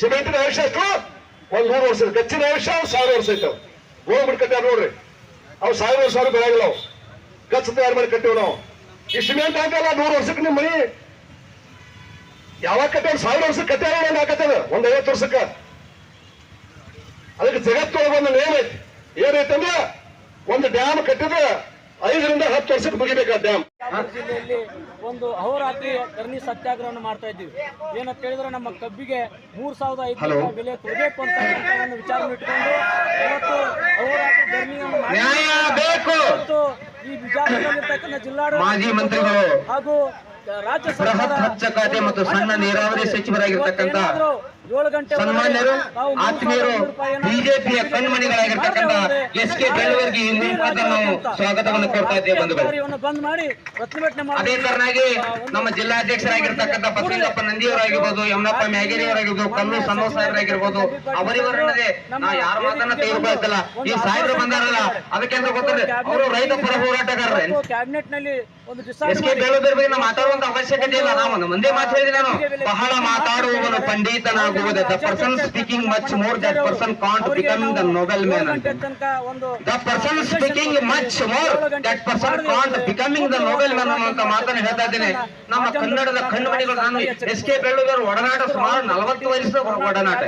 ಸಿಮೆಂಟಿನ ಆಯುಷ್ಯ ಎಷ್ಟು ಒಂದ್ ನೂರು ವರ್ಷ ಕಚ್ಚಿನ ಆಯುಷ್ಯ ಸಾವಿರ ವರ್ಷ ಐತವ್ ಗೋಲ್ ಮಾಡಿ ಕಟ್ಟ್ಯಾರ ನೋಡ್ರಿ? ಅವ್ ಸಾವಿರ ಸಾವಿರ ಬೆಳಗಿಲ್ಲ ಅವು. ಕಚ್ಚ ತಯಾರು ಮಾಡಿ ಕಟ್ಟಿವ್ ನಾವು? ಈ ಸಿಮೆಂಟ್ ಹಾಕಲ್ಲ, ನೂರು ವರ್ಷಕ್ಕೆ ನಿಮ್ಮ ಮನಿ? ಯಾವಾಗ ಕಟ್ಟಾರ ಸಾವಿರ ವರ್ಷ ಕಟ್ಟಾರ ಒಂದ್ ಹಾಕತ್ತದ? ಒಂದ್ ಐವತ್ತು ವರ್ಷಕ್ಕ. ಅದಕ್ಕೆ ಜಗತ್ತೊಳಗೆ ಒಂದು ನೇಮ ಐತಿ? ಏನೈತಂದ್ರ ಒಂದು ಡ್ಯಾಮ್ ಕಟ್ಟಿದ್ರೆ ಐದರಿಂದ ಹತ್ತು ವರ್ಷಕ್ಕೆ ಮುಗಿಬೇಕು ಆ ಡ್ಯಾಮ್. ಜಿಲ್ಲೆಯಲ್ಲಿ ಒಂದು ಅಹೋರಾತ್ರಿ ಧರಣಿ ಸತ್ಯಾಗ್ರಹವನ್ನು ಮಾಡ್ತಾ ಇದ್ದೀವಿ. ಏನಂತ ಹೇಳಿದ್ರೆ ನಮ್ಮ ಕಬ್ಬಿಗೆ ಮೂರ್ ಸಾವಿರದ ಐದು ರೂಪಾಯಿ ಬೆಲೆ ಕೊಡಬೇಕು ಅಂತ ಒಂದು ವಿಚಾರವನ್ನು ಇಟ್ಕೊಂಡು ಇವತ್ತು ಅಹೋರಾತ್ರಿ ಧರಣಿಯನ್ನು ಮಾಡಿ ಇವತ್ತು ಈ ಬಿಜಾಪುರದಲ್ಲಿರ್ತಕ್ಕಂಥ ಜಿಲ್ಲಾಡಳಿತ ಹಾಗೂ ಬೃಹತ್ ಸರ್ಕಾರ ಖಾತೆ ಮತ್ತು ಸಣ್ಣ ನೀರಾವರಿ ಸಚಿವರಾಗಿರ್ತಕ್ಕಂಥ ಒಳಗೆ ಸನ್ಮಾನ್ಯರು ಆತ್ಮೀಯರು ಬಿಜೆಪಿಯ ಕಣ್ಮಣಿಗಳಾಗಿರ್ತಕ್ಕಂಥ ಎಸ್ ಕೆ ಬೆಳವರ್ಗಿ ನಾವು ಸ್ವಾಗತವನ್ನು ಕೊಡ್ತಾ ಇದ್ದೇವೆ ಬಂಧುಗಳು. ಅದೇ ತರನಾಗಿ ನಮ್ಮ ಜಿಲ್ಲಾಧ್ಯಕ್ಷರಾಗಿರ್ತಕ್ಕಂಥ ಬಸಲಿಂಗಪ್ಪ ನಂದಿಯವರಾಗಿರ್ಬೋದು ಯಮನಪ್ಪ ಮ್ಯಾಗೇರಿಯವರಾಗಿರ್ಬೋದು ಕಲ್ಲು ಸಣ್ಣ ಸಾಹೇಬರಾಗಿರ್ಬೋದು ಅವರಿವರನ್ನದೇ ನಾ ಯಾರ ಮಾತನ್ನ ತೆಗೆದುಕೊಳ್ಳುತ್ತಿಲ್ಲ ಈ ಸಾಹೇಬರು ಬಂದಾರಲ್ಲ ಅದಕ್ಕೆ ಅಂತ ಗೊತ್ತಿಲ್ಲ. ಅವರು ರೈತ ಪರ ಹೋರಾಟಗಾರರೇ. ಕ್ಯಾಬಿನೆಟ್ನಲ್ಲಿ ಒಂದು ಎಸ್ ಕೆ ಬೆಳವರ್ಗಿ ಬೇಳುದರ ಮಾತಾಡುವಂತ ಅವಶ್ಯಕತೆ ಇಲ್ಲ. ನಾವು ಒಂದು ಮುಂದೆ ಮಾತು ಹೇಳಿದೆ ನಾನು ಬಹಳ ಮಾತಾಡುವವನು ಪಂಡಿತನಾಗುವುದು. The person speaking much more that person can't become the noble man ಅಂತ. The person speaking much more that person can't becoming the noble man ಅನ್ನುವಂತ ಮಾತನ್ನು ಹೇಳ್ತಾ ಇದ್ದೇನೆ. ನಮ್ಮ ಕನ್ನಡದ ಕಣ್ಣುಮಣಿಗಳು ನಾನು ಎಸ್ ಕೆ ಬೆಳ್ಳೂರು ಒಡನಾಟ ಸುಮಾರು ನಲವತ್ತು ವರ್ಷದ ಒಡನಾಟ.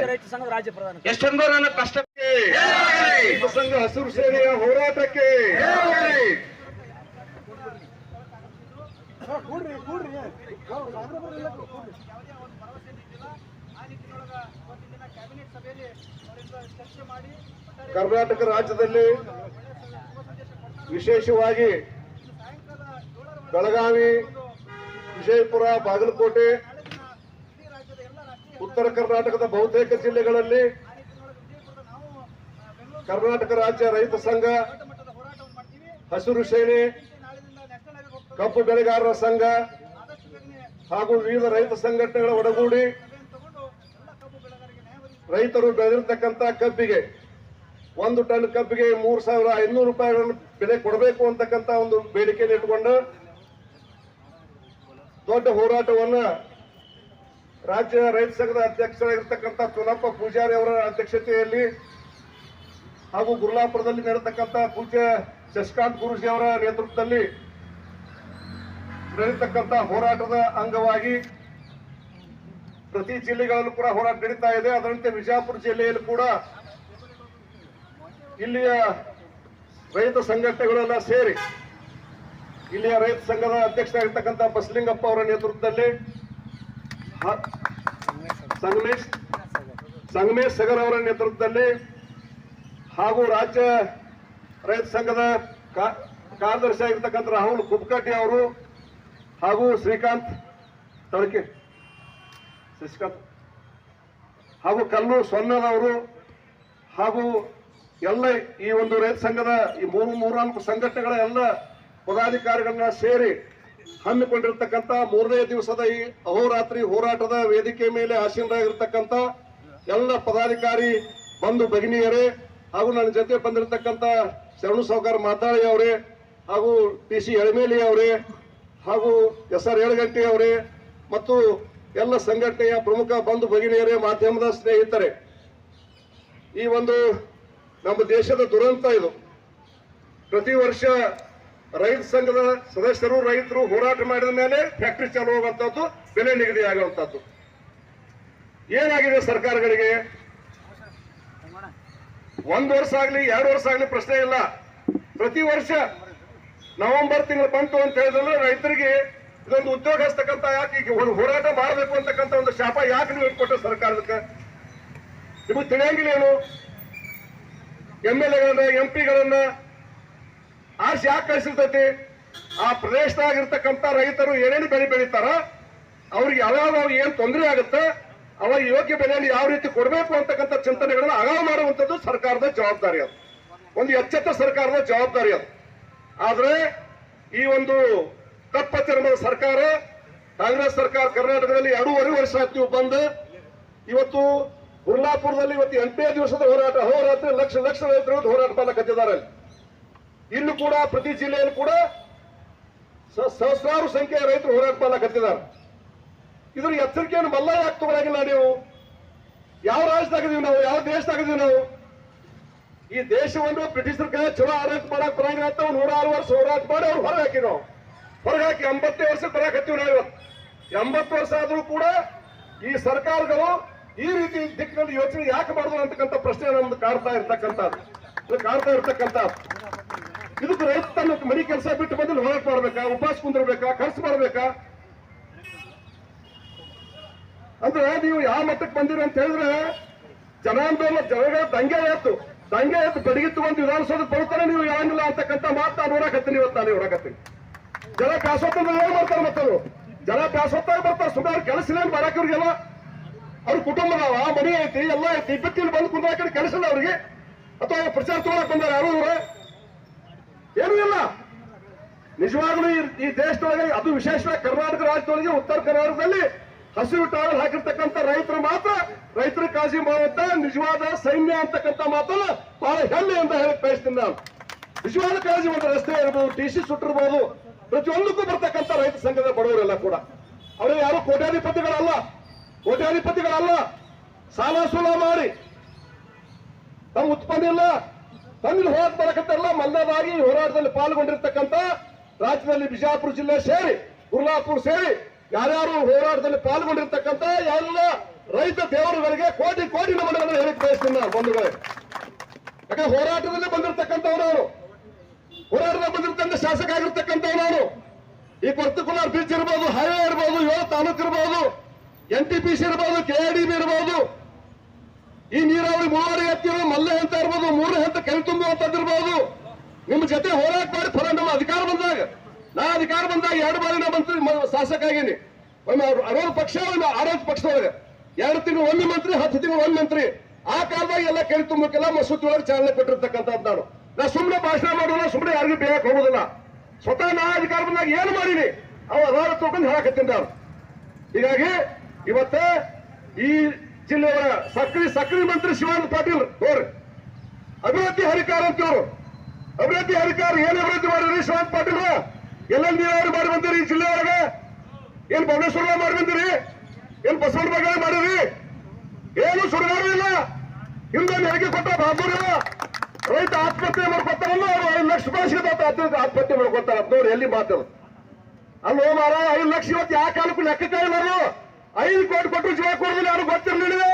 ಸೇನೆಯ ಹೋರಾಟಕ್ಕೆ ಕರ್ನಾಟಕ ರಾಜ್ಯದಲ್ಲಿ ವಿಶೇಷವಾಗಿ ಬೆಳಗಾವಿ ವಿಜಯಪುರ ಬಾಗಲಕೋಟೆ ಉತ್ತರ ಕರ್ನಾಟಕದ ಬಹುತೇಕ ಜಿಲ್ಲೆಗಳಲ್ಲಿ ಕರ್ನಾಟಕ ರಾಜ್ಯ ರೈತ ಸಂಘ ಹಸಿರು ಸೇನೆ ಕಬ್ಬು ಬೆಳೆಗಾರರ ಸಂಘ ಹಾಗೂ ವಿವಿಧ ರೈತ ಸಂಘಟನೆಗಳ ಒಡಗೂಡಿ ರೈತರು ಬೆಳೆದಿರ್ತಕ್ಕಂಥ ಕಬ್ಬಿಗೆ ಒಂದು ಟನ್ ಕಬ್ಬಿಗೆ ಮೂರ್ ಸಾವಿರ ಐನೂರು ರೂಪಾಯಿಗಳನ್ನು ಬೆಲೆ ಕೊಡಬೇಕು ಅಂತಕ್ಕಂಥ ಒಂದು ಬೇಡಿಕೆಯನ್ನು ಇಟ್ಟುಕೊಂಡು ದೊಡ್ಡ ಹೋರಾಟವನ್ನ ರಾಜ್ಯ ರೈತ ಸಂಘದ ಅಧ್ಯಕ್ಷರಾಗಿರ್ತಕ್ಕಂಥ ಚುನಪ್ಪ ಪೂಜಾರಿ ಅವರ ಅಧ್ಯಕ್ಷತೆಯಲ್ಲಿ ಹಾಗೂ ಗುರುಲಾಪುರದಲ್ಲಿ ನಡೆತಕ್ಕಂಥ ಪೂಜ್ಯ ಶಶಿಕಾಂತ್ ಗುರುಜಿ ಅವರ ನೇತೃತ್ವದಲ್ಲಿ ನಡೆಯತಕ್ಕಂಥ ಹೋರಾಟದ ಅಂಗವಾಗಿ ಪ್ರತಿ ಜಿಲ್ಲೆಗಳಲ್ಲೂ ಕೂಡ ಹೋರಾಟ ನಡೀತಾ ಇದೆ. ಅದರಂತೆ ವಿಜಯಪುರ ಜಿಲ್ಲೆಯಲ್ಲೂ ಕೂಡ ಇಲ್ಲಿಯ ರೈತ ಸಂಘಟನೆಗಳೆಲ್ಲ ಸೇರಿ ಇಲ್ಲಿಯ ರೈತ ಸಂಘದ ಅಧ್ಯಕ್ಷರಾಗಿರ್ತಕ್ಕಂಥ ಬಸಲಿಂಗಪ್ಪ ಅವರ ನೇತೃತ್ವದಲ್ಲಿ ಸಂಗಮೇಶ್ ಸಂಗಮೇಶ್ ಸಗರ್ ಅವರ ನೇತೃತ್ವದಲ್ಲಿ ಹಾಗೂ ರಾಜ್ಯ ರೈತ ಸಂಘದ ಕಾರ್ಯದರ್ಶಿ ಆಗಿರ್ತಕ್ಕಂಥ ರಾಹುಲ್ ಕುಬ್ಕಟ್ಟಿ ಅವರು ಹಾಗೂ ಶ್ರೀಕಾಂತ್ ತಳಕೆ ಶ್ರೀಕಾಂತ್ ಹಾಗೂ ಕಲ್ಲು ಸೊನ್ನದವರು ಹಾಗೂ ಎಲ್ಲ ಈ ಒಂದು ರೈತ ಸಂಘದ ಈ ಮೂರು ಮೂರ್ನಾಲ್ಕು ಸಂಘಟನೆಗಳ ಎಲ್ಲ ಪದಾಧಿಕಾರಿಗಳನ್ನ ಸೇರಿ ಹಮ್ಮಿಕೊಂಡಿರ್ತಕ್ಕಂಥ ಮೂರನೇ ದಿವಸದ ಈ ಅಹೋರಾತ್ರಿ ಹೋರಾಟದ ವೇದಿಕೆ ಮೇಲೆ ಆಸೀನರಾಗಿರ್ತಕ್ಕಂಥ ಎಲ್ಲ ಪದಾಧಿಕಾರಿ ಬಂಧು ಭಗಿನಿಯರೇ ಹಾಗೂ ನನ್ನ ಜೊತೆ ಬಂದಿರತಕ್ಕಂಥ ಶರಣು ಸಾವುಕಾರ ಮಾತಾಳಿ ಅವರೇ ಹಾಗೂ ಟಿ ಸಿ ಎಳಮೇಲಿ ಅವರೇ ಹಾಗೂ ಎಸ್ ಆರ್ ಏಳಗಂಟಿ ಅವರೇ ಮತ್ತು ಎಲ್ಲ ಸಂಘಟನೆಯ ಪ್ರಮುಖ ಬಂಧು ಭಗಿನಿಯರೇ, ಮಾಧ್ಯಮದ ಸ್ನೇಹಿತರೆ, ಈ ಒಂದು ನಮ್ಮ ದೇಶದ ದುರಂತ ಇದು. ಪ್ರತಿ ವರ್ಷ ರೈತ ಸಂಘದ ಸದಸ್ಯರು, ರೈತರು ಹೋರಾಟ ಮಾಡಿದ ಮೇಲೆ ಫ್ಯಾಕ್ಟರಿ ಚಾಲು ಹೋಗುವಂಥದ್ದು, ಬೆಲೆ ನಿಗದಿ ಆಗುವಂತದ್ದು ಏನಾಗಿದೆ ಸರ್ಕಾರಗಳಿಗೆ? ಒಂದು ವರ್ಷ ಆಗಲಿ, ಎರಡು ವರ್ಷ ಆಗಲಿ ಪ್ರಶ್ನೆ ಇಲ್ಲ. ಪ್ರತಿ ವರ್ಷ ನವೆಂಬರ್ ತಿಂಗಳು ಬಂತು ಅಂತ ಹೇಳಿದ್ರೆ, ರೈತರಿಗೆ ಇದೊಂದು ಉದ್ಯೋಗ ಹಸ್ತಕ್ಕಂತ ಯಾಕೆ ಈಗ ಹೋರಾಟ ಮಾಡಬೇಕು ಅಂತಕ್ಕಂಥ ಒಂದು ಶಾಪ ಯಾಕೆ ನೀವು ಕೊಟ್ಟ ಸರ್ಕಾರದಕ್ಕೆ? ನಿಮಗೆ ತಿಳಿಯಂಗಿಲ್ಲ ಏನು? ಎಂ ಎಲ್ ಎಗಳನ್ನ, ಎಂ ಪಿಗಳನ್ನ ಆರ್ಸಿ ಯಾಕೆ ಕಳಿಸಿರ್ತೈತಿ? ಆ ಪ್ರದೇಶದಾಗಿರ್ತಕ್ಕಂಥ ರೈತರು ಏನೇನು ಬೆಳೆ ಬೆಳೀತಾರ, ಅವ್ರಿಗೆ ಯಾವ್ಯಾವ ಏನು ತೊಂದರೆ ಆಗುತ್ತೆ ಅವಾಗ ಯೋಗ್ಯ ಬೆಲೆಯನ್ನು ಯಾವ ರೀತಿ ಕೊಡಬೇಕು ಅಂತಕ್ಕಂಥ ಚಿಂತನೆಗಳನ್ನ ಅಗಾವ ಮಾಡುವಂಥದ್ದು ಸರ್ಕಾರದ ಜವಾಬ್ದಾರಿ ಅದು. ಒಂದು ಎಚ್ಚೆತ್ತ ಸರ್ಕಾರದ ಜವಾಬ್ದಾರಿ ಅದು. ಆದ್ರೆ ಈ ಒಂದು ಕಪ್ಪ ಚರ್ಮದ ಸರ್ಕಾರ ಕಾಂಗ್ರೆಸ್ ಸರ್ಕಾರ ಕರ್ನಾಟಕದಲ್ಲಿ ಎರಡೂವರೆ ವರ್ಷ ಆಯ್ತು ಬಂದು. ಇವತ್ತು ಗುರ್ಲಾಪುರದಲ್ಲಿ ಇವತ್ತು ಎಂಟನೇ ದಿವಸದ ಹೋರಾಟ ಹೋರಾಟ ಲಕ್ಷ ಲಕ್ಷ ರೈತರು ಹೋರಾಟ ಮಾಡಕತ್ತಿದ್ದಾರೆ. ಇಲ್ಲೂ ಕೂಡ ಪ್ರತಿ ಜಿಲ್ಲೆಯಲ್ಲೂ ಕೂಡ ಸಹಸ್ರಾರು ಸಂಖ್ಯೆಯ ರೈತರು ಹೋರಾಟ ಮಾಡಕತ್ತಿದ್ದಾರೆ ಇದ್ರ ಎಚ್ಚರಿಕೆಯನ್ನು ಮಲ್ಲ ಯಾಕೆ ತಗೊಳಗಿಲ್ಲ ನೀವು. ಯಾವ ರಾಜ್ಯದಾಗಿದ್ದೀವಿ ನಾವು? ಯಾವ ದೇಶದಾಗಿದ್ದೀವಿ ನಾವು? ಈ ದೇಶವನ್ನು ಬ್ರಿಟಿಷರ ಕೈ ಚಲೋ ಆಡಳಿತ ಮಾಡಕ್ ಬರಂಗಿಲ್ಲ ಅಂತ ನೂರಾರು ವರ್ಷ ಹೋರಾಟ ಮಾಡಿ ಅವ್ರು ಹೊರಗಾಕಿ ನಾವು. ಹೊರಗಾಕಿ ಎಂಬತ್ತೇ ವರ್ಷ ಬರಕತ್ತೀವಿ ನಾವು ಇವತ್ತು ಎಂಬತ್ತು ವರ್ಷ ಆದರೂ ಕೂಡ ಈ ಸರ್ಕಾರಗಳು ಈ ರೀತಿ ದಿಕ್ಕಿನಲ್ಲಿ ಯೋಚನೆ ಯಾಕೆ ಮಾಡಿದ್ರು ಅಂತಕ್ಕಂಥ ಪ್ರಶ್ನೆ ನಮ್ದು ಕಾಡ್ತಾ ಇರ್ತಕ್ಕಂಥದ್ದು. ಕಾಡ್ತಾ ಇರ್ತಕ್ಕಂಥದ್ದು. ಇದಕ್ಕೆ ರೈತ ತನ್ನ ಮನೆ ಕೆಲಸ ಬಿಟ್ಟು ಬಂದು ಹೋರಾಟ ಮಾಡ್ಬೇಕಾ? ಉಪವಾಸ ಕುಂದಿರ್ಬೇಕಾ? ಖರ್ಚು ಮಾಡ್ಬೇಕಾ? ಅಂದ್ರೆ ನೀವು ಯಾವ ಮಟ್ಟಕ್ಕೆ ಬಂದಿರಿ ಅಂತ ಹೇಳಿದ್ರೆ ಜನಾಂದೋಲನ ಜನಗಳ ದಂಗೆ ಎತ್ತು ದಂಗೆ ಎದ್ದು ತಗೊಂಡು ವಿಧಾನಸೌಧ ಬರ್ತಾನೆ ನೀವು ಯಾವಂಗಿಲ್ಲ ಅಂತಕ್ಕಂಥ ಮಾತು ನಾನು ನೋಡಕತ್ತೀನಿ ಇವತ್ತು ನಾನು ನೋಡಕತ್ತೀನಿ. ಜನ ಬ್ಯಾಸೋತ್ತ ಏನ್ ಮಾಡ್ತಾರೆ ಮತ್ತವರು ಜನ ಬ್ಯಾಸೋತ್ತಾಗ ಬರ್ತಾರೆ, ಸುಮಾರು ಕೆಲಸ ಇಲ್ಲ ಬರಕ್ ಅವ್ರಿಗೆಲ್ಲ. ಅವ್ರ ಕುಟುಂಬದವ ಮನೆ ಐತಿ, ಎಲ್ಲ ಐತಿ ಬಿಟ್ಟಿಲ್ಲಿ ಬಂದು ಕುಂದ್ರ ಕೆಲಸ ಇಲ್ಲ ಅವ್ರಿಗೆ. ಅಥವಾ ಪ್ರಚಾರ ತಗೊಳಕ್ ಬಂದಾರ ಯಾರು ಏನು ಏನೂ ಇಲ್ಲ. ನಿಜವಾಗ್ಲೂ ಈ ದೇಶದೊಳಗೆ ಅದು ವಿಶೇಷವಾಗಿ ಕರ್ನಾಟಕ ರಾಜ್ಯದೊಳಗೆ ಉತ್ತರ ಕರ್ನಾಟಕದಲ್ಲಿ ಹಸಿರು ಟಾವಲ್ ಹಾಕಿರ್ತಕ್ಕಂಥ ರೈತರು ಮಾತ್ರ ರೈತರ ಕಾಳಜಿ ಮಾಡುವಂತ ನಿಜವಾದ ಸೈನ್ಯ ಅಂತಕ್ಕಂಥ ಮಾತನ್ನ ಬಹಳ ಅಂತ ಹೇಳಕ್ ಬಯಸ್ತೀನಿ ನಾನು. ನಿಜವಾದ ಕಾಳಜಿ ಒಂದು ರಸ್ತೆ ಇರ್ಬೋದು, ಟಿ ಸಿ ಸುಟ್ಟಿರ್ಬೋದು ಪ್ರತಿಯೊಂದಕ್ಕೂ ಬರ್ತಕ್ಕಂಥ ರೈತ ಸಂಘದ ಬಡವರೆಲ್ಲ ಕೂಡ. ಅವರು ಯಾರು ಕೋಟ್ಯಾಧಿಪತಿಗಳಲ್ಲ. ಕೋಟ್ಯಾಧಿಪತಿಗಳಲ್ಲ. ಸಾಲ ಸೂಲ ಮಾಡಿ. ತಮ್ಮ ಉತ್ಪನ್ನ ಇಲ್ಲ ತಮ್ಮಲ್ಲಿ ಹೋರಾಟ ಬರಕತ್ತಾರಲ್ಲ ಮಲ್ಲದಾಗಿ ಹೋರಾಟದಲ್ಲಿ ಪಾಲ್ಗೊಂಡಿರ್ತಕ್ಕಂಥ ರಾಜ್ಯದಲ್ಲಿ ಬಿಜಾಪುರ ಜಿಲ್ಲೆ ಸೇರಿ ಕುರ್ಲಾಪುರ್ ಸೇರಿ ಯಾರ್ಯಾರು ಹೋರಾಟದಲ್ಲಿ ಪಾಲ್ಗೊಂಡಿರ್ತಕ್ಕಂಥ ಎಲ್ಲ ರೈತ ದೇವರುಗಳಿಗೆ ಕೋಟಿ ಕೋಟಿ ನಮನಗಳನ್ನು ಹೇಳಿ ಬಯಸ್ತೀನಿ ನಾನು ಬಂಧುಗಳೇ. ಯಾಕಂದ್ರೆ ಹೋರಾಟದಲ್ಲಿ ಬಂದಿರತಕ್ಕಂಥವ್ರು ಅವರು ಹೋರಾಟದಲ್ಲಿ ಬಂದಿರ್ತಕ್ಕಂಥ ಶಾಸಕ ಆಗಿರ್ತಕ್ಕಂಥವ್ರು ನಾನು ಈ ಪರ್ಟಿಕ್ಯುಲರ್ ಬ್ರಿಡ್ಜ್ ಇರ್ಬೋದು, ಹೈವೇ ಇರ್ಬೋದು, ಏಳು ತಾಲೂಕು ಇರ್ಬೋದು, ಎನ್ ಟಿ ಪಿ ಸಿ ಇರ್ಬೋದು, ಕೆ ಡಿ ಬಿ ಇರ್ಬೋದು, ಈ ನೀರಾವರಿ ಮೂವರು ಎತ್ತಿರೋ ಮಲ್ಲೆ ಅಂತ ಇರ್ಬೋದು, ಮೂರನೇ ಹಂತ ಕೈ ತುಂಬುವಂತದ್ದಿರ್ಬೋದು ನಿಮ್ಮ ಜೊತೆ ಹೋರಾಟ ಮಾಡಿ ಫಲ, ನಮ್ಮ ಅಧಿಕಾರ ಬಂದಾಗ. ನಾ ಅಧಿಕಾರ ಬಂದಾಗ ಎರಡು ಬಾರಿ ನಾ ಮಂತ್ರಿ ಶಾಸಕ ಆಗೀನಿ. ಒಮ್ಮೆ ಅರವತ್ತು ಪಕ್ಷ ಆಡಳಿತ ಪಕ್ಷದೊಳಗೆ. ಎರಡು ತಿಂಗಳು ಒಂದು ಮಂತ್ರಿ, ಹತ್ತು ತಿಂಗಳು ಒಂದು ಮಂತ್ರಿ. ಆ ಕಾಲದಾಗ ಎಲ್ಲ ಕೈ ತುಂಬಕ್ಕೆಲ್ಲ ಮಸೂತಿ ಒಳಗೆ ಚಾಲನೆ ಕೊಟ್ಟಿರ್ತಕ್ಕಂಥದ್ದು ನಾನು. ನಾ ಸುಮ್ಮನೆ ಭಾಷಣ ಮಾಡೋಲ್ಲ ಸುಮ್ಮನೆ ಯಾರಿಗೂ ಬೇಯಕ್ ಹೋಗೋದಿಲ್ಲ. ಸ್ವತಃ ನಾ ಅಧಿಕಾರ ಬಂದಾಗ ಏನು ಮಾಡೀನಿ? ಅವ ಅದಾರ ತಗೊಂಡು ಹೇಳಕತ್ತೀನಿ ನಾನು. ಹೀಗಾಗಿ ಇವತ್ತ ಈ ಜಿಲ್ಲೆಯ ಸಕ್ರಿ ಸಕ್ರಿ ಮಂತ್ರಿ ಶಿವಾನಂದ ಪಾಟೀಲ್ ನೋಡ್ರಿ. ಅಭಿವೃದ್ಧಿ ಹರಿಕಾರ ಅಂತ ಇವ್ರು ಅಭಿವೃದ್ಧಿ ಹರಿಕಾರ ಏನ್ ಅಭಿವೃದ್ಧಿ ಮಾಡಿರಿ ಶಿವಾನಂದ ಪಾಟೀಲ್ ಎಲ್ಲೆಲ್ಲಿ ನೀರಾವರಿ ಮಾಡಿ ಬಂದಿರಿ? ಈ ಜಿಲ್ಲೆಯೊಳಗೆ? ಏನ್ ಭವನೇಶ್ವರ ಮಾಡಿ ಬಂದಿರಿ? ಏನ್ ಬಸವನ ಬಗ್ಗೆ ಮಾಡಿರಿ? ಏನು ಸುಡುಗಾಡು ಇಲ್ಲ ಹಿಂದೆ ನೆರಿಗೆ ಕೊಟ್ಟ ಬಾಬೂರ ರೈತ ಆತ್ಮಹತ್ಯೆ ಮಾಡ್ಕೊತಾರಲ್ಲ ಅವ್ರು ಐದು ಲಕ್ಷ ರೂಪಾಯಿ ಸಿಗತ್ತ ಆತ್ಮಹತ್ಯೆ ಮಾಡ್ಕೊತಾರ ನೋಡಿ ಎಲ್ಲಿ ಮಾತು ಅಲ್ಲೋ ಮಾರ ಐದು ಲಕ್ಷ ಇವತ್ತು ಯಾವ ಕಾಲಕ್ಕೂ ಲೆಕ್ಕಕ್ಕೆ ಇಲ್ಲ ಐದು ಕೋಟಿ ಕೊಟ್ಟರು ಜೀವ ಕೊಡೋದಿಲ್ಲ ಯಾರು ಗೊತ್ತಿರಲಿಲ್ಲ